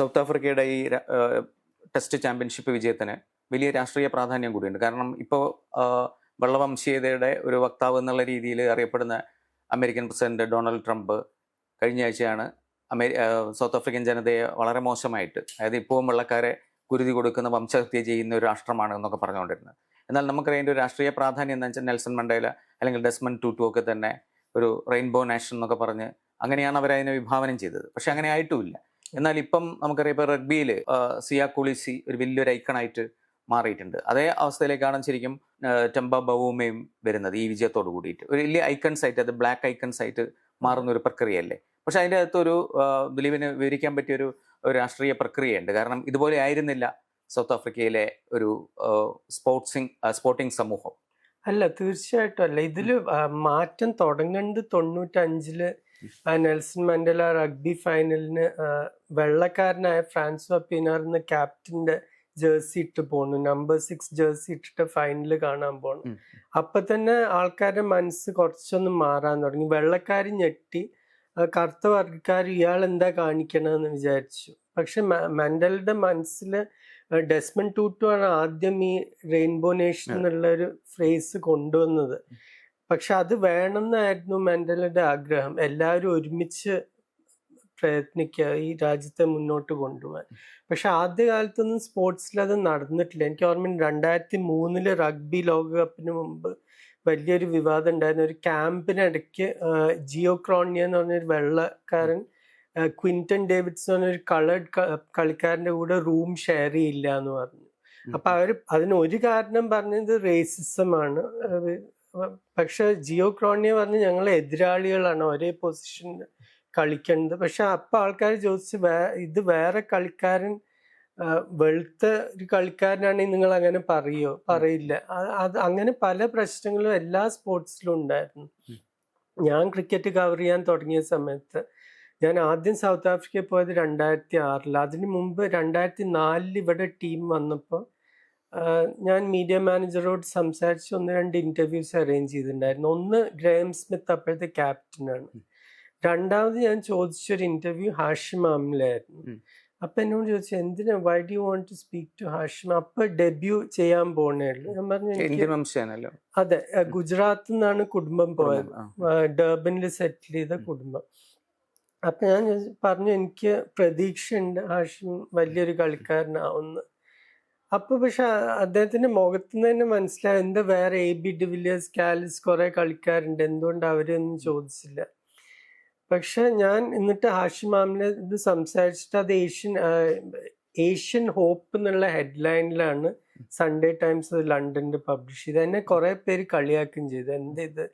South ആഫ്രിക്കയുടെ ഈ test championship വിജയത്തിന് വലിയ രാഷ്ട്രീയ പ്രാധാന്യം കൂടിയുണ്ട്. കാരണം ഇപ്പോൾ വെള്ളവംശീയതയുടെ ഒരു വക്താവ് എന്നുള്ള രീതിയിൽ അറിയപ്പെടുന്ന അമേരിക്കൻ പ്രസിഡന്റ് ഡൊണാൾഡ് ട്രംപ് കഴിഞ്ഞ ആഴ്ചയാണ് അമേരി സൗത്ത് ആഫ്രിക്കൻ ജനതയെ വളരെ മോശമായിട്ട് അതായത് ഇപ്പോഴും വെള്ളക്കാരെ കുരുതി കൊടുക്കുന്ന വംശഹത്യ ചെയ്യുന്ന ഒരു രാഷ്ട്രമാണ് എന്നൊക്കെ പറഞ്ഞുകൊണ്ടിരുന്നത്. എന്നാൽ നമുക്കറിയാം ഒരു രാഷ്ട്രീയ പ്രാധാന്യം എന്ന് വെച്ചാൽ നെൽസൺ മണ്ടേല അല്ലെങ്കിൽ ഡെസ്മൻ ടൂട്ടു ഒക്കെ തന്നെ ഒരു റെയിൻബോ നാഷൻ എന്നൊക്കെ പറഞ്ഞ് അങ്ങനെയാണ് അവരതിനെ വിഭാവനം ചെയ്തത്. പക്ഷെ അങ്ങനെ ആയിട്ടുമില്ല. എന്നാൽ ഇപ്പം നമുക്കറിയാം ഇപ്പോൾ റഗ്ബിയിൽ സിയാ കുളിസി ഒരു വലിയൊരു ഐക്കണായിട്ട് മാറിയിട്ടുണ്ട്. അതേ അവസ്ഥയിലേക്കാണ് ശരിക്കും ടെമ്പ ബവൂമയും വരുന്നത് ഈ വിജയത്തോട് കൂടിയിട്ട്. ഒരു വലിയ ഐക്കൺസ് ആയിട്ട് അത് ബ്ലാക്ക് ഐക്കൺസ് ആയിട്ട് മാറുന്ന ഒരു പ്രക്രിയയല്ലേ? പക്ഷെ അതിന്റെ അകത്തൊരു ദിലീപിന് വിവരിക്കാൻ പറ്റിയ ഒരു രാഷ്ട്രീയ പ്രക്രിയയുണ്ട്. കാരണം ഇതുപോലെ ആയിരുന്നില്ല സൗത്ത് ആഫ്രിക്കയിലെ ഒരു സ്പോർട്സിങ് സ്പോർട്ടിംഗ് സമൂഹം. അല്ല തീർച്ചയായിട്ടും അല്ല. ഇതിൽ മാറ്റം തുടങ്ങുന്നത് തൊണ്ണൂറ്റഞ്ചിൽ നെൽസൺ മണ്ടേല റഗ്ബി ഫൈനലിന് വെള്ളക്കാരനായ ഫ്രാൻസോ പിനാർ എന്ന ക്യാപ്റ്റന്റെ ജേഴ്സി ഇട്ട് പോണു നമ്പർ സിക്സ് ജേഴ്സി ഇട്ടിട്ട് ഫൈനൽ കാണാൻ പോണു അപ്പൊ തന്നെ ആൾക്കാരുടെ മനസ്സ് കുറച്ചൊന്ന് മാറാൻ തുടങ്ങി. വെള്ളക്കാർ ഞെട്ടി. കറുത്ത വർഗക്കാർ ഇയാൾ എന്താ കാണിക്കണമെന്ന് വിചാരിച്ചു. പക്ഷെ മെന്റലുടെ മനസ്സിൽ ഡെസ്മൻ ടൂട്ടു ആണ് ആദ്യം ഈ റെയിൻബോ നേഷൻ എന്നുള്ള ഒരു ഫ്രേസ് കൊണ്ടുവന്നത്. പക്ഷെ അത് വേണമെന്നായിരുന്നു മെന്റലുടെ ആഗ്രഹം. എല്ലാവരും ഒരുമിച്ച് പ്രയത്നിക്കുക ഈ രാജ്യത്തെ മുന്നോട്ട് കൊണ്ടുപോകാൻ. പക്ഷെ ആദ്യ കാലത്തൊന്നും സ്പോർട്സിൽ അത് നടന്നിട്ടില്ല. എനിക്ക് ഓർമ്മയുണ്ട് രണ്ടായിരത്തി മൂന്നിൽ റഗ്ബി ലോകകപ്പിന് മുമ്പ് വലിയൊരു വിവാദം ഉണ്ടായിരുന്നു. ഒരു ക്യാമ്പിനിടയ്ക്ക് ജിയോ ക്രോണിയ എന്ന് പറഞ്ഞൊരു വെള്ളക്കാരൻ ക്വിന്റൺ ഡേവിഡ്സ് എന്ന് പറഞ്ഞൊരു കളേഡ് കളിക്കാരന്റെ കൂടെ റൂം ഷെയർ ചെയ്യില്ല എന്ന് പറഞ്ഞു. അപ്പൊ അവർ അതിന് ഒരു കാരണം പറഞ്ഞത് റേസിസം ആണ്. പക്ഷെ ജിയോ ക്രോണിയ പറഞ്ഞ് ഞങ്ങൾ എതിരാളികളാണ്. ഒരേ പൊസിഷൻ കളിക്കേണ്ടത്. പക്ഷെ അപ്പൊ ആൾക്കാർ ചോദിച്ച് വേ ഇത് വേറെ കളിക്കാരൻ വെളുത്ത ഒരു കളിക്കാരനാണെങ്കിൽ നിങ്ങൾ അങ്ങനെ പറയോ? പറയില്ല. അത് അങ്ങനെ പല പ്രശ്നങ്ങളും എല്ലാ സ്പോർട്സിലും ഉണ്ടായിരുന്നു. ഞാൻ ക്രിക്കറ്റ് കവർ ചെയ്യാൻ തുടങ്ങിയ സമയത്ത് ഞാൻ ആദ്യം സൗത്ത് ആഫ്രിക്കയിൽ പോയത് രണ്ടായിരത്തി ആറിൽ അതിനു മുമ്പ് രണ്ടായിരത്തി നാലിൽ ഇവിടെ ടീം വന്നപ്പോൾ ഞാൻ മീഡിയ മാനേജറോട് സംസാരിച്ച് ഒന്ന് രണ്ട് ഇന്റർവ്യൂസ് അറേഞ്ച് ചെയ്തിട്ടുണ്ടായിരുന്നു. ഒന്ന് ഗ്രേം സ്മിത്ത് അപ്പോഴത്തെ ക്യാപ്റ്റനാണ് രണ്ടാമത് ഞാൻ ചോദിച്ചൊരു ഇന്റർവ്യൂ ഹാഷിം ആമിലായിരുന്നു അപ്പം എന്നോട് ചോദിച്ചു എന്തിനാ? Why do want to speak to Hashim? അപ്പൊ ഡെബ്യൂ ചെയ്യാൻ പോണേ ഉള്ളൂ. ഞാൻ പറഞ്ഞു അതെ ഗുജറാത്ത് ഗുജറാത്തിൽ നിന്നാണ് കുടുംബം പോയത്. ഡർബനിൽ സെറ്റിൽ ചെയ്ത കുടുംബം. അപ്പൊ ഞാൻ പറഞ്ഞു എനിക്ക് പ്രതീക്ഷയുണ്ട് ഹാഷിം. വലിയൊരു കളിക്കാരനാവുന്നു അപ്പൊ പക്ഷെ അദ്ദേഹത്തിന്റെ മുഖത്ത് നിന്ന് തന്നെ മനസ്സിലായി. എന്താ വേറെ എ ബി ഡിവിലിയേഴ്സ് കാലിസ് കുറെ കളിക്കാരുണ്ട്. എന്തുകൊണ്ട് അവരൊന്നും ചോദിച്ചില്ല. പക്ഷെ ഞാൻ എന്നിട്ട് ഹാഷിം മാമിനെ ഇത് സംസാരിച്ചിട്ട് അത് ഏഷ്യൻ ഏഷ്യൻ ഹോപ്പ് എന്നുള്ള ഹെഡ്ലൈനിലാണ് സൺഡേ ടൈംസ് ലണ്ടനിൽ പബ്ലിഷ് ചെയ്ത് എന്നെ കുറെ പേര് കളിയാക്കുകയും ചെയ്തു. എന്താ ഇത്?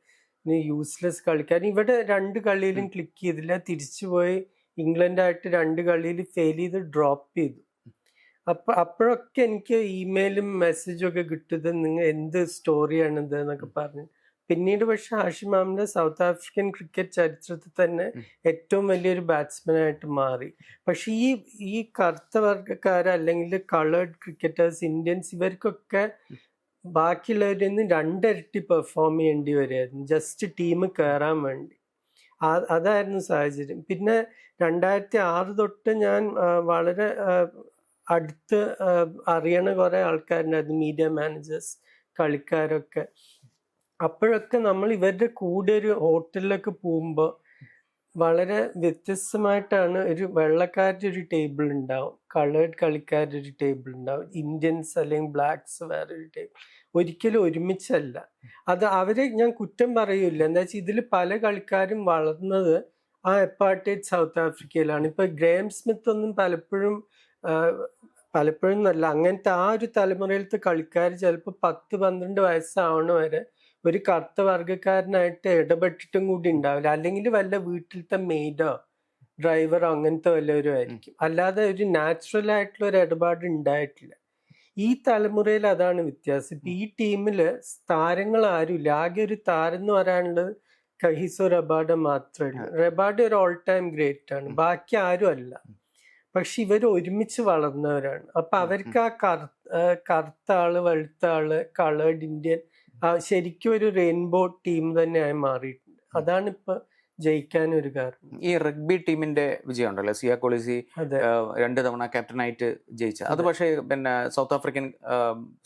യൂസ്ലെസ് കളിക്കാൻ. ഇവിടെ രണ്ട് കളിയിലും ക്ലിക്ക് ചെയ്തില്ല. തിരിച്ചു പോയി ഇംഗ്ലണ്ടായിട്ട് രണ്ട് കളിയിൽ ഫെയിൽ ചെയ്ത് ഡ്രോപ്പ് ചെയ്തു. അപ്പൊ അപ്പോഴൊക്കെ എനിക്ക് ഇമെയിലും മെസ്സേജും ഒക്കെ കിട്ടുന്നത് നിങ്ങൾ എന്ത് സ്റ്റോറിയാണ് ഇത് എന്നൊക്കെ പറഞ്ഞ്. പിന്നീട് പക്ഷെ ഹാഷിം മാമിന്റെ സൗത്ത് ആഫ്രിക്കൻ ക്രിക്കറ്റ് ചരിത്രത്തിൽ തന്നെ. ഏറ്റവും വലിയൊരു ബാറ്റ്സ്മാൻ ആയിട്ട് മാറി. പക്ഷെ ഈ ഈ കറുത്ത വർഗക്കാർ അല്ലെങ്കിൽ കളേർഡ് ക്രിക്കറ്റേഴ്സ് ഇന്ത്യൻസ് ഇവർക്കൊക്കെ ബാക്കിയുള്ളവരിൽ നിന്ന് രണ്ടിരട്ടി പെർഫോം ചെയ്യേണ്ടി വരുമായിരുന്നു ജസ്റ്റ് ടീം കയറാൻ വേണ്ടി. അതായിരുന്നു സാഹചര്യം. പിന്നെ രണ്ടായിരത്തി ആറ് തൊട്ട് ഞാൻ വളരെ അടുത്ത് അറിയണ കുറേ ആൾക്കാരുണ്ടായിരുന്നു മീഡിയ മാനേജേഴ്സ് കളിക്കാരൊക്കെ. അപ്പോഴൊക്കെ നമ്മൾ ഇവരുടെ കൂടെ ഒരു ഹോട്ടലിലൊക്കെ പോകുമ്പോൾ വളരെ വ്യത്യസ്തമായിട്ടാണ് ഒരു വെള്ളക്കാരുടെ ഒരു ടേബിൾ ഉണ്ടാവും. കളേർഡ് കളിക്കാരുടെ ഒരു ടേബിൾ ഉണ്ടാവും. ഇന്ത്യൻസ് അല്ലെങ്കിൽ വേറെ ഒരു ടേബിൾ ഒരിക്കലും ഒരുമിച്ചല്ല. അത് അവരെ ഞാൻ കുറ്റം പറയൂല എന്താ വെച്ചാൽ ഇതിൽ പല കളിക്കാരും വളർന്നത് ആ എപ്പാർട്ടേറ്റ് സൗത്ത് ആഫ്രിക്കയിലാണ് ഇപ്പൊ ഗ്രേം സ്മിത്ത് ഒന്നും പലപ്പോഴും പലപ്പോഴും നല്ല. അങ്ങനത്തെ ആ ഒരു തലമുറയിലത്തെ കളിക്കാർ ചിലപ്പോൾ പത്ത് പന്ത്രണ്ട് വയസ്സാവണ വരെ ഒരു കറുത്ത വർഗക്കാരനായിട്ട് ഇടപെട്ടിട്ടും കൂടി ഉണ്ടാവില്ല. അല്ലെങ്കിൽ വല്ല വീട്ടിലത്തെ മെയ്ഡോ ഡ്രൈവറോ അങ്ങനത്തെ വല്ലവരും ആയിരിക്കും. അല്ലാതെ ഒരു നാച്ചുറൽ ആയിട്ടുള്ള ഒരു ഇടപാട് ഉണ്ടായിട്ടില്ല. ഈ തലമുറയിൽ അതാണ് വ്യത്യാസം. ഇപ്പൊ ഈ ടീമിൽ താരങ്ങൾ ആരുമില്ല. ആകെ ഒരു താരം എന്ന് പറയാനുള്ളത് കഹിസോ റബാഡ മാത്രമേ ഉള്ളൂ. റബാഡ ഒരു ഓൾ ടൈം ഗ്രേറ്റ് ആണ് ബാക്കി ആരും അല്ല. പക്ഷെ ഇവർ ഒരുമിച്ച് വളർന്നവരാണ്. അപ്പൊ അവർക്ക് ആ കറു ആ കറുത്ത ആൾ വെളുത്ത ആൾ കളേർഡ് ഇന്ത്യൻ ശരിക്കും ഒരു റെയിൻബോ ടീം തന്നെയായി മാറിയിട്ടുണ്ട്. അതാണ് ഇപ്പൊ ജയിക്കാൻ ഒരു കാരണം. ഈ റഗ്ബി ടീമിന്റെ വിജയം ഉണ്ടല്ലോ സിയ കൊളിസി രണ്ട് തവണ ക്യാപ്റ്റനായിട്ട് ജയിച്ച. അത് പക്ഷേ പിന്നെ സൗത്ത് ആഫ്രിക്കൻ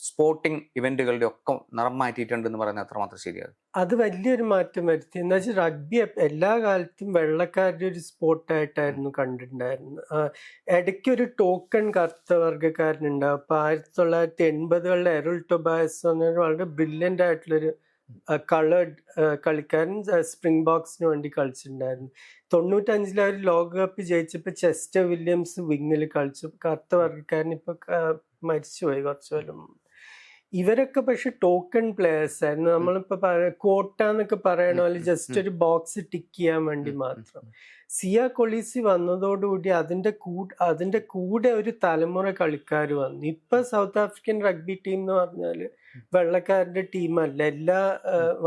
സ്പോർട്ടിംഗ് ഇവന്റുകളുടെ ഒക്കെ നിറം മാറ്റിയിട്ടുണ്ട് എന്ന് പറയുന്നത് അത്രമാത്രം ശരിയാണ് അത് വലിയൊരു മാറ്റം വരുത്തി. എന്ന് വെച്ചാൽ റഗ്ബി എല്ലാ കാലത്തും വെള്ളക്കാരുടെ ഒരു സ്പോർട്ടായിട്ടായിരുന്നു കണ്ടിട്ടുണ്ടായിരുന്നത്. ഇടയ്ക്ക് ഒരു ടോക്കൺ കറുത്ത വർഗക്കാരനുണ്ടാവും. അപ്പൊ ആയിരത്തി തൊള്ളായിരത്തി എൺപതുകളിലെ എറുൾ ടൊബായസ് എന്ന് വളരെ ബ്രില്യന്റ് ആയിട്ടുള്ളൊരു കളേർഡ് കളിക്കാരൻ സ്പ്രിംഗ് ബോക്സിന് വേണ്ടി കളിച്ചിട്ടുണ്ടായിരുന്നു. തൊണ്ണൂറ്റഞ്ചിൽ അവർ ലോകകപ്പ് ജയിച്ചപ്പോൾ ചെസ്റ്റർ വില്യംസ് വിങ്ങിൽ കളിച്ചു. കറുത്ത വർഗക്കാരൻ ഇപ്പൊ ക- മരിച്ചുപോയി കുറച്ചു കൊല്ലം. ഇവരൊക്കെ പക്ഷെ ടോക്കൺ പ്ലേയേഴ്സ് ആയിരുന്നു. നമ്മളിപ്പോ പറ- കോട്ട എന്നൊക്കെ പറയണ പോലെ ജസ്റ്റ് ഒരു ബോക്സ് ടിക്ക് ചെയ്യാൻ വേണ്ടി മാത്രം. സിയ കൊളീസി വന്നതോടുകൂടി അതിന്റെ കൂടെ അതിന്റെ കൂടെ ഒരു തലമുറ കളിക്കാർ വന്നു. ഇപ്പം സൗത്ത് ആഫ്രിക്കൻ റഗ്ബി ടീം എന്ന് പറഞ്ഞാൽ വെള്ളക്കാരുടെ ടീമല്ല. എല്ലാ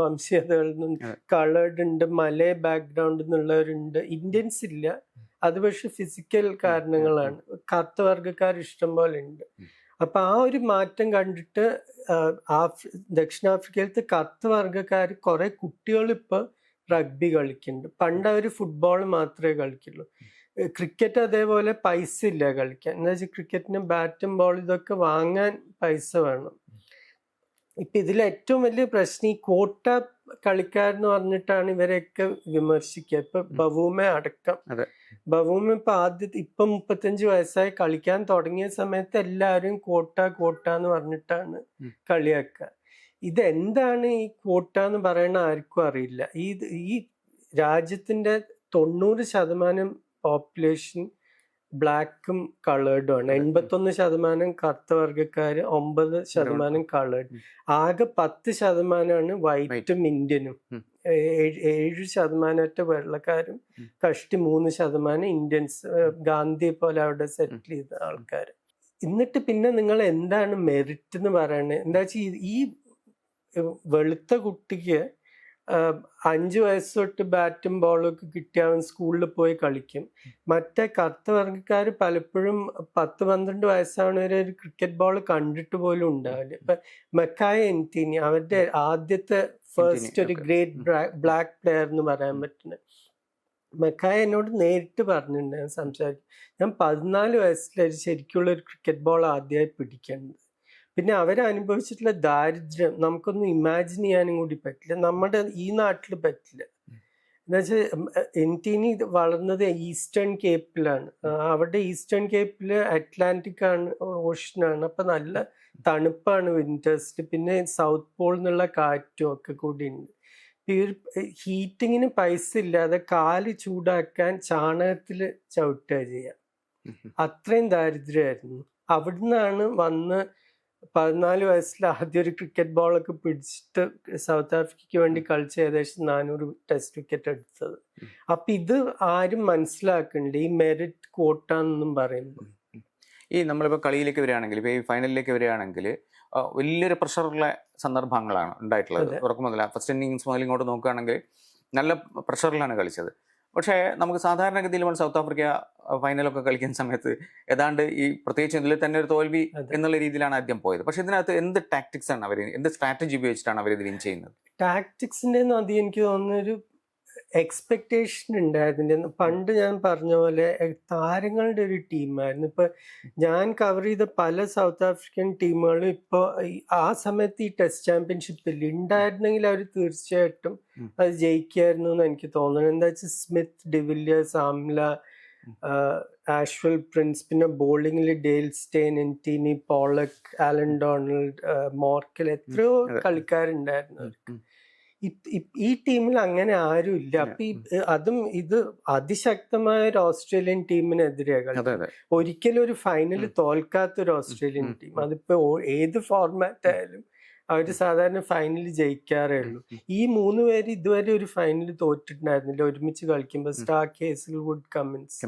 വംശീയതകളിൽ നിന്നും കളേഡ് കളേർഡ് ഉണ്ട് മലയ ബാക്ക്ഗ്രൗണ്ടിൽ നിന്നുള്ളവരുണ്ട് ഇന്ത്യൻസ് ഇല്ല. അത് പക്ഷെ ഫിസിക്കൽ കാരണങ്ങളാണ്. കത്ത് വർഗക്കാർ ഇഷ്ടം പോലെ ഉണ്ട്. അപ്പം ആ ഒരു മാറ്റം കണ്ടിട്ട് ആഫ് ദക്ഷിണാഫ്രിക്കയിലത്തെ കത്ത് വർഗക്കാർ കുറെ കുട്ടികൾ ഇപ്പൊ റഗ്ബി കളിക്കുന്നുണ്ട്. പണ്ട് അവർ ഫുട്ബോൾ മാത്രമേ കളിക്കുള്ളൂ. ക്രിക്കറ്റ് അതേപോലെ പൈസ ഇല്ല കളിക്കാൻ. എന്താ വെച്ചാൽ ക്രിക്കറ്റിന് ബാറ്റും ബോൾ ഇതൊക്കെ വാങ്ങാൻ പൈസ വേണം. ഇപ്പം ഇതിൽ ഏറ്റവും വലിയ പ്രശ്നം ഈ കോട്ട കളിക്കാരെന്ന് പറഞ്ഞിട്ടാണ് ഇവരെയൊക്കെ വിമർശിക്കുക. ഇപ്പൊ ബവൂമ അടക്കം. ബവൂമ ഇപ്പൊ ആദ്യത്തെ ഇപ്പൊ മുപ്പത്തഞ്ച് വയസ്സായി കളിക്കാൻ തുടങ്ങിയ സമയത്ത് എല്ലാവരും കോട്ട കോട്ട എന്ന് പറഞ്ഞിട്ടാണ്. കളിയാക്കുക. ഇതെന്താണ് ഈ കോട്ട എന്ന് പറയണ ആർക്കും അറിയില്ല. ഈ ഈ രാജ്യത്തിന്റെ തൊണ്ണൂറ് ശതമാനം പോപ്പുലേഷൻ ബ്ലാക്കും കളേർഡും ആണ്. എൺപത്തൊന്ന് ശതമാനം കറുത്ത വർഗക്കാര് ഒമ്പത് ശതമാനം കളേർഡ്. ആകെ പത്ത് ശതമാനമാണ് വൈറ്റും ഇന്ത്യനും. ഏഴ് ശതമാനമായിട്ട് വെള്ളക്കാരും കഷ്ടി മൂന്ന് ശതമാനം ഇന്ത്യൻസ് ഗാന്ധിയെ ഗാന്ധി പോലെ അവിടെ സെറ്റിൽ ചെയ്ത ആൾക്കാർ എന്നിട്ട് പിന്നെ നിങ്ങൾ എന്താണ് മെറിറ്റ് എന്ന് പറയുന്നത് എന്താ വെച്ചാൽ ഈ വെളുത്ത കുട്ടിക്ക് അഞ്ചു വയസ്സ് തൊട്ട് ബാറ്റും ബോളും ഒക്കെ അവൻ സ്കൂളിൽ പോയി കളിക്കും. മറ്റേ കറുത്ത വർഗക്കാർ പലപ്പോഴും പത്ത് പന്ത്രണ്ട് വയസ്സാവണ വരെ ഒരു ക്രിക്കറ്റ് ബോൾ കണ്ടിട്ട് പോലും ഉണ്ടാവില്ല. ഇപ്പൊ മെക്കായ എന്റീനി അവരുടെ ആദ്യത്തെ ഫസ്റ്റ് ഒരു ഗ്രേറ്റ് ബ്ലാക്ക് പ്ലെയർ എന്ന് പറയാൻ പറ്റുന്നത് മെക്കായ എന്നോട് നേരിട്ട് പറഞ്ഞിട്ടുണ്ടായിരുന്നു ഞാൻ സംസാരിക്കും. ഞാൻ പതിനാല് വയസ്സിലൊരു ശരിക്കുള്ള ഒരു ക്രിക്കറ്റ് ബോൾ ആദ്യമായി പിടിക്കേണ്ടത്. പിന്നെ അവരനുഭവിച്ചിട്ടുള്ള ദാരിദ്ര്യം നമുക്കൊന്നും ഇമാജിൻ ചെയ്യാനും കൂടി പറ്റില്ല. നമ്മുടെ ഈ നാട്ടിൽ പറ്റില്ല. എന്നുവെച്ചാൽ എന്റീനി വളർന്നത് ഈസ്റ്റേൺ കേപ്പിലാണ്. അവിടെ ഈസ്റ്റേൺ കേപ്പിൽ അറ്റ്ലാന്റിക് ആണ് ഓഷനാണ് അപ്പം നല്ല തണുപ്പാണ് വിന്റേഴ്സിൽ പിന്നെ സൗത്ത് പോൾ എന്നുള്ള കാറ്റും ഒക്കെ കൂടി ഉണ്ട് ഹീറ്റിങ്ങിന് പൈസ ഇല്ലാതെ കാൽ ചൂടാക്കാൻ ചാണകത്തിൽ ചവിട്ടുക ചെയ്യാം. അത്രയും ദാരിദ്ര്യമായിരുന്നു. അവിടുന്നാണ് വന്ന് പതിനാല് വയസ്സിൽ ആദ്യം ഒരു ക്രിക്കറ്റ് ബോളൊക്കെ പിടിച്ചിട്ട് സൗത്ത് ആഫ്രിക്കയ്ക്ക് വേണ്ടി കളിച്ച് ഏകദേശം നാനൂറ് ടെസ്റ്റ് വിക്കറ്റ് എടുത്തത്. അപ്പം ഇത് ആരും മനസ്സിലാക്കുന്നുണ്ട് ഈ മെറിറ്റ് കോട്ട എന്നും പറയുമ്പോൾ ഈ നമ്മളിപ്പോൾ കളിയിലേക്ക് വരികയാണെങ്കിൽ ഇപ്പോൾ ഈ ഫൈനലിലേക്ക് വരികയാണെങ്കിൽ വലിയൊരു പ്രഷറുള്ള സന്ദർഭങ്ങളാണ് ഉണ്ടായിട്ടുള്ളത്. ഉറക്കം മുതല ഫസ്റ്റ് ഇന്നിങ്സ് മുതൽ ഇങ്ങോട്ട് നോക്കുകയാണെങ്കിൽ നല്ല പ്രഷറിലാണ് കളിച്ചത്. പക്ഷേ നമുക്ക് സാധാരണഗതിയിൽ നമ്മൾ സൗത്ത് ആഫ്രിക്ക ഫൈനലൊക്കെ കളിക്കുന്ന സമയത്ത് ഏതാണ്ട് ഈ പ്രത്യേകിച്ച് ഇതിൽ തന്നെ ഒരു തോൽവി. എന്നുള്ള രീതിയിലാണ് ആദ്യം പോയത് പക്ഷെ ഇതിനകത്ത് എന്ത് ടാക്ടിക്സ് ആണ് അവർ എന്ത് സ്ട്രാറ്റജി ഉപയോഗിച്ചിട്ടാണ് അവർ ഇത് വിൻ ചെയ്യുന്നത് ടാക്ടിക്സിന്റെ ആദ്യം എനിക്ക് തോന്നുന്ന ഒരു എക്സ്പെക്ടേഷൻ ഉണ്ടായിരുന്നില്ല പണ്ട് ഞാൻ പറഞ്ഞ പോലെ താരങ്ങളുടെ ഒരു ടീമായിരുന്നു. ഇപ്പൊ ഞാൻ കവർ ചെയ്ത പല സൗത്ത് ആഫ്രിക്കൻ ടീമുകളും ഇപ്പൊ ആ സമയത്ത് ഈ ടെസ്റ്റ് ചാമ്പ്യൻഷിപ്പിൽ ഉണ്ടായിരുന്നെങ്കിൽ അവർ തീർച്ചയായിട്ടും അത് ജയിക്കായിരുന്നു എന്ന് എനിക്ക് തോന്നുന്നു. എന്താ വെച്ചാൽ Smith de Villiers Amla Ashwell Prince പിന്നെ ബോളിംഗിൽ Dale Steyn Ntini Pollock Allan Donald Morkel എത്രയോ. കളിക്കാരുണ്ടായിരുന്നു ഇപ്- ഈ ടീമിൽ അങ്ങനെ ആരും ഇല്ല. അപ്പൊ അതും ഇത് അതിശക്തമായ ഒരു ഓസ്ട്രേലിയൻ ടീമിനെതിരെ ഒരിക്കലും ഒരു ഫൈനൽ തോൽക്കാത്ത ഒരു ഓസ്ട്രേലിയൻ ടീം. അതിപ്പോ ഏത് ഫോർമാറ്റ് ആയാലും അവർ സാധാരണ ഫൈനലിൽ ജയിക്കാറേ ഉള്ളൂ. ഈ മൂന്ന് പേര് ഇതുവരെ ഒരു ഫൈനൽ തോറ്റിട്ടുണ്ടായിരുന്നില്ല. ഒരുമിച്ച് കളിക്കുമ്പോൾ സ്റ്റാർ കേസിൽ വുഡ് കമ്മിൻസ്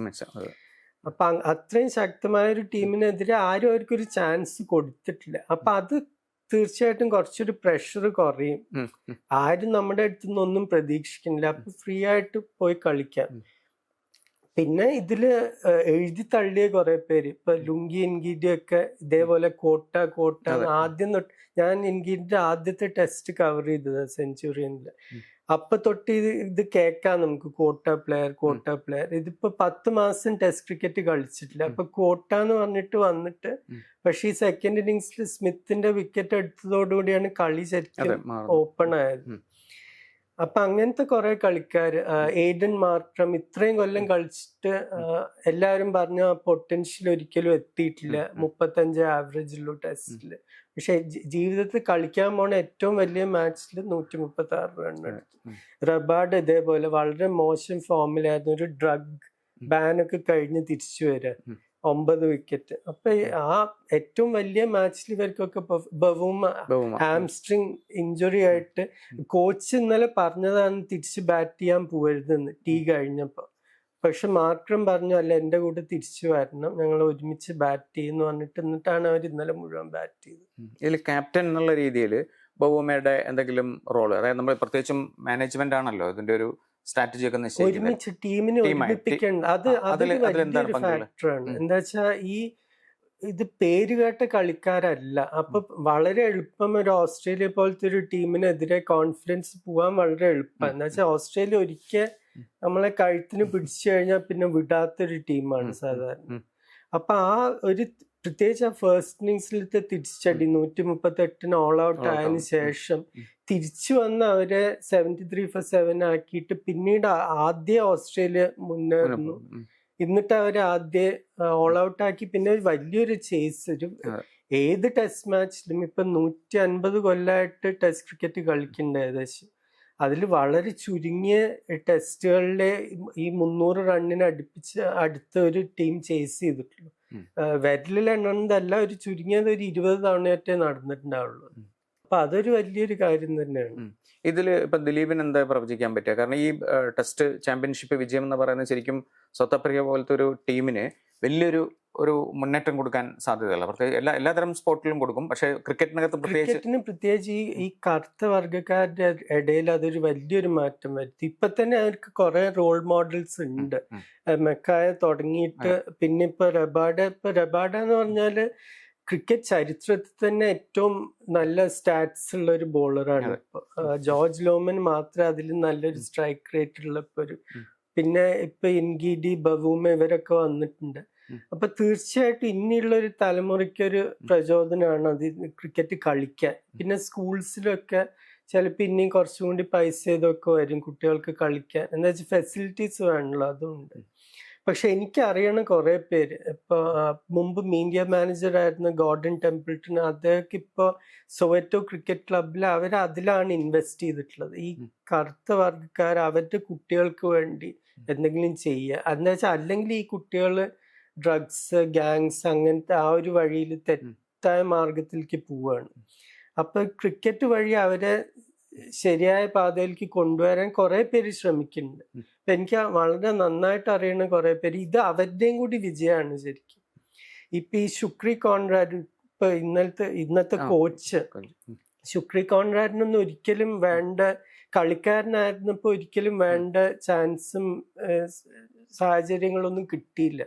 അപ്പൊ അത്രയും ശക്തമായ ഒരു ടീമിനെതിരെ ആരും അവർക്കൊരു ചാൻസ് കൊടുത്തിട്ടില്ല. അപ്പൊ അത് തീർച്ചയായിട്ടും കുറച്ചൊരു പ്രഷർ കുറയും. ആരും നമ്മുടെ അടുത്ത് ഒന്നും പ്രതീക്ഷിക്കുന്നില്ല അപ്പൊ ഫ്രീ ആയിട്ട് പോയി കളിക്കാം. പിന്നെ ഇതിൽ എഴുതി തള്ളിയ കുറെ പേര്. ഇപ്പൊ ലുങ്കി ഇൻഗീഡി ഒക്കെ ഇതേപോലെ കോട്ട കോട്ട ആദ്യം തൊട്ട് ഞാൻ ഇൻഗീഡിന്റെ ആദ്യത്തെ ടെസ്റ്റ് കവർ ചെയ്തത് സെഞ്ചുറിയനിൽ. അപ്പൊ തൊട്ട് ഇത് ഇത് കേൾക്കാം നമുക്ക്. കോട്ട പ്ലെയർ കോട്ട പ്ലെയർ. ഇതിപ്പോ പത്ത് മാസം ടെസ്റ്റ് ക്രിക്കറ്റ് കളിച്ചിട്ടില്ല. അപ്പൊ കോട്ട എന്ന് പറഞ്ഞിട്ട് വന്നിട്ട്. പക്ഷെ ഈ സെക്കൻഡ് ഇന്നിങ്സിൽ സ്മിത്തിന്റെ വിക്കറ്റ് എടുത്തതോടുകൂടിയാണ് കളി ശരിക്കും ഓപ്പൺ ആയത്. അപ്പൊ അങ്ങനത്തെ കുറെ കളിക്കാർ എയ്ഡൻ മാർക്രം ഇത്രയും കൊല്ലം കളിച്ചിട്ട് എല്ലാവരും പറഞ്ഞ പൊട്ടൻഷ്യൽ ഒരിക്കലും എത്തിയിട്ടില്ല. മുപ്പത്തഞ്ച് ആവറേജ് ഉള്ളൂ ടെസ്റ്റിൽ പക്ഷെ ജീവിതത്തിൽ കളിക്കാൻ പോണ ഏറ്റവും വലിയ മാച്ചിൽ നൂറ്റി മുപ്പത്തി ആറ് റൺ എടുത്തു റബാർഡ് ഇതേപോലെ വളരെ മോശം ഫോമിലായിരുന്നു. ഒരു ഡ്രഗ് ബാൻ ബാനൊക്കെ കഴിഞ്ഞ് തിരിച്ചു വരിക ഉം. ഒമ്പത് വിക്കറ്റ് അപ്പൊ ആ ഏറ്റവും വലിയ മാച്ചിൽ ഇവർക്കൊക്കെ ബവുമ. ഹാംസ്ട്രിങ് ഇഞ്ചുറി ആയിട്ട് കോച്ച് ഇന്നലെ പറഞ്ഞതാണ് തിരിച്ച് ബാറ്റ് ചെയ്യാൻ പോകരുതെന്ന് ടീ കഴിഞ്ഞപ്പോ. പക്ഷെ മാർക്രം പറഞ്ഞു അല്ല എന്റെ കൂടെ തിരിച്ചു വരണം ഞങ്ങൾ ഒരുമിച്ച് ബാറ്റ് ചെയ്യുന്നു പറഞ്ഞിട്ട് എന്നിട്ടാണ് അവർ ഇന്നലെ മുഴുവൻ ബാറ്റ് ചെയ്തത്. ഇതിൽ ക്യാപ്റ്റൻ എന്നുള്ള രീതിയിൽ ബഹുമയുടെ എന്തെങ്കിലും റോൾ അതായത് നമ്മൾ പ്രത്യേകിച്ചും മാനേജ്മെന്റ് ആണല്ലോ ഇതിന്റെ ഒരു സ്ട്രാറ്റജി ഒക്കെ ഒരുമിച്ച് ടീമിനെ. ഒരുമിപ്പിക്കേണ്ട. അത് അതിലെന്താണ് ഫാക്ടറാണ്. എന്താ വെച്ചാ ഈ ഇത് പേര് കേട്ട കളിക്കാരല്ല. അപ്പൊ വളരെ എളുപ്പം ഒരു ഓസ്ട്രേലിയ പോലത്തെ ഒരു ടീമിനെതിരെ കോൺഫിഡൻസ് പോവാൻ വളരെ എളുപ്പം. എന്താ വെച്ചാൽ ഓസ്ട്രേലിയ ഒരിക്കൽ നമ്മളെ കഴുത്തിന് പിടിച്ചു കഴിഞ്ഞാൽ പിന്നെ വിടാത്തൊരു ടീമാണ് സാധാരണ. അപ്പൊ ആ ഒരു പ്രത്യേകിച്ച് ആ ഫസ്റ്റ് ഇന്നിങ്സിലത്തെ തിരിച്ചടി നൂറ്റി മുപ്പത്തി എട്ടിന് ഓൾ ഔട്ട് ആയതിന് ശേഷം തിരിച്ചു വന്ന് അവരെ സെവന്റി ത്രീ ഫോർ സെവൻ ആക്കിയിട്ട് പിന്നീട് ആദ്യ ഓസ്ട്രേലിയ മുന്നേറുന്നു. എന്നിട്ട് അവരെ ആദ്യ ഓൾ ഔട്ട് ആക്കി പിന്നെ വലിയൊരു ചേസ് ഒരു ഏത് ടെസ്റ്റ് മാച്ചിലും ഇപ്പൊ നൂറ്റി അൻപത് കൊല്ലമായിട്ട് ടെസ്റ്റ് ക്രിക്കറ്റ് കളിക്കുന്നുണ്ട് ഏകദേശം. അതിൽ വളരെ ചുരുങ്ങിയ ടെസ്റ്റുകളിലെ ഈ മുന്നൂറ് റണ്ണിന് അടുപ്പിച്ച് അടുത്ത ഒരു ടീം ചേസ് ചെയ്തിട്ടുള്ളൂ. വിരലിൽ എണ്ണുന്നതല്ല ഒരു ചുരുങ്ങിയത് ഒരു ഇരുപത് തവണയായിട്ടേ നടന്നിട്ടുണ്ടാവുള്ളൂ. അപ്പൊ അതൊരു വലിയൊരു കാര്യം തന്നെയാണ്. ഇതിൽ ഇപ്പൊ ദിലീപിന് എന്താ പ്രവചിക്കാൻ പറ്റുക? കാരണം ഈ ടെസ്റ്റ് ചാമ്പ്യൻഷിപ്പ് വിജയം എന്ന് പറയുന്നത് ശരിക്കും സ്വത്തപ്രിയ പോലത്തെ ഒരു ടീമിന് വലിയൊരു ഒരു മുന്നേറ്റം കൊടുക്കാൻ സാധ്യതയല്ല. പ്രത്യേകിച്ച് എല്ലാ എല്ലാതരം സ്പോർട്ടിലും കൊടുക്കും. പക്ഷേ ക്രിക്കറ്റിനകത്ത് ക്രിക്കറ്റിന് പ്രത്യേകിച്ച് ഈ ഈ കറുത്ത വർഗക്കാരുടെ ഇടയിൽ അതൊരു വലിയൊരു മാറ്റം വരുത്തി. ഇപ്പൊ തന്നെ അവർക്ക് കുറെ റോൾ മോഡൽസ് ഉണ്ട്. മെക്കായ തുടങ്ങിയിട്ട് പിന്നെ ഇപ്പൊ റബാഡ ഇപ്പൊ റബാഡ എന്ന് പറഞ്ഞാൽ ക്രിക്കറ്റ് ചരിത്രത്തിൽ തന്നെ ഏറ്റവും നല്ല സ്റ്റാറ്റ്സ് ഉള്ള ഒരു ബോളറാണ് അതെ. ജോർജ് ലോമൻ മാത്രം അതിൽ നല്ലൊരു സ്ട്രൈക്ക് റേറ്റ് ഉള്ള ഇപ്പൊ ഒരു പിന്നെ ഇപ്പൊ ഇൻഗിഡി ബവൂമ ഇവരൊക്കെ വന്നിട്ടുണ്ട്. അപ്പൊ തീർച്ചയായിട്ടും ഇനിയുള്ള ഒരു തലമുറയ്ക്ക് ഒരു പ്രചോദനമാണ് അത് ക്രിക്കറ്റ് കളിക്കാൻ. പിന്നെ സ്കൂൾസിലൊക്കെ ചിലപ്പോൾ ഇനിയും കുറച്ചും കൂടി പൈസ ഇതൊക്കെ വരും കുട്ടികൾക്ക് കളിക്കാൻ. എന്താ വെച്ചാൽ ഫെസിലിറ്റീസ് വേണമല്ലോ അതുണ്ട് പക്ഷെ എനിക്ക് അറിയണ കുറെ പേര്. ഇപ്പൊ മുമ്പ് മീഡിയ മാനേജർ ആയിരുന്ന ഗോർഡൻ ടെമ്പിൾട്ടൺ അദ്ദേഹം ഇപ്പൊ സൊവറ്റോ ക്രിക്കറ്റ് ക്ലബിൽ അവർ അതിലാണ് ഇൻവെസ്റ്റ് ചെയ്തിട്ടുള്ളത്. ഈ. കറുത്ത വർഗക്കാർ അവരുടെ കുട്ടികൾക്ക് വേണ്ടി എന്തെങ്കിലും ചെയ്യുക. എന്താ വെച്ചാൽ അല്ലെങ്കിൽ ഈ കുട്ടികൾ ഡ്രഗ്സ് ഗാങ്സ് അങ്ങനത്തെ ആ ഒരു വഴിയിൽ തെറ്റായ മാർഗത്തിലേക്ക് പോവുകയാണ് അപ്പൊ ക്രിക്കറ്റ് വഴി അവരെ ശരിയായ പാതയിലേക്ക് കൊണ്ടുവരാൻ കുറെ പേര് ശ്രമിക്കുന്നുണ്ട്. അപ്പൊ എനിക്ക് വളരെ നന്നായിട്ട് അറിയുന്ന കുറെ പേര് ഇത് അവരുടെയും കൂടി വിജയമാണ് ശരിക്കും. ഇപ്പൊ ഈ ശുക്രി കോൺറാഡ് ഇപ്പൊ ഇന്നലത്തെ ഇന്നത്തെ കോച്ച് ശുക്രി കോൺറാഡിനൊന്നും ഒരിക്കലും വേണ്ട കളിക്കാരനായിരുന്നപ്പോ ഒരിക്കലും വേണ്ട ചാൻസും സാഹചര്യങ്ങളൊന്നും കിട്ടിയില്ല.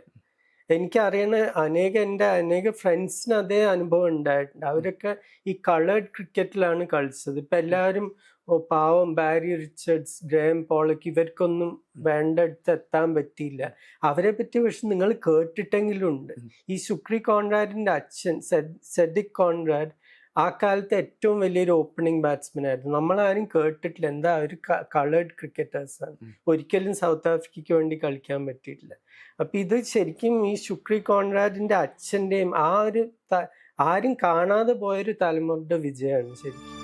എനിക്കറിയുന്ന അനേക എന്റെ അനേക ഫ്രണ്ട്സിന് അതേ അനുഭവം ഉണ്ടായിട്ടുണ്ട്. അവരൊക്കെ ഈ കളേർഡ് ക്രിക്കറ്റിലാണ് കളിച്ചത്. ഇപ്പം എല്ലാവരും ഓ പാവം ബാരി റിച്ചർഡ്സ് ഗ്രേം പോളക്ക് ഇവർക്കൊന്നും വേണ്ട അടുത്ത് എത്താൻ പറ്റിയില്ല. അവരെ പറ്റി പക്ഷെ നിങ്ങൾ കേട്ടിട്ടെങ്കിലും ഉണ്ട്. ഈ ശുക്രി കോൺറാഡിന്റെ അച്ഛൻ സെഡ്- സെഡിക് കോൺറാഡ് ആ കാലത്ത് ഏറ്റവും വലിയൊരു ഓപ്പണിംഗ് ബാറ്റ്സ്മാൻ ആയിരുന്നു. നമ്മൾ ആരും കേട്ടിട്ടില്ല. എന്താ ഒരു കളേർഡ് ക്രിക്കറ്റേഴ്സ് ആണ്. ഒരിക്കലും സൗത്ത് ആഫ്രിക്കയ്ക്ക് വേണ്ടി കളിക്കാൻ പറ്റിയിട്ടില്ല. അപ്പം ഇത് ശരിക്കും ഈ ശുക്രി കോൺറാഡിന്റെ അച്ഛന്റെയും ആ ഒരു ആരും കാണാതെ പോയൊരു തലമുറയുടെ വിജയമാണ് ശരിക്കും.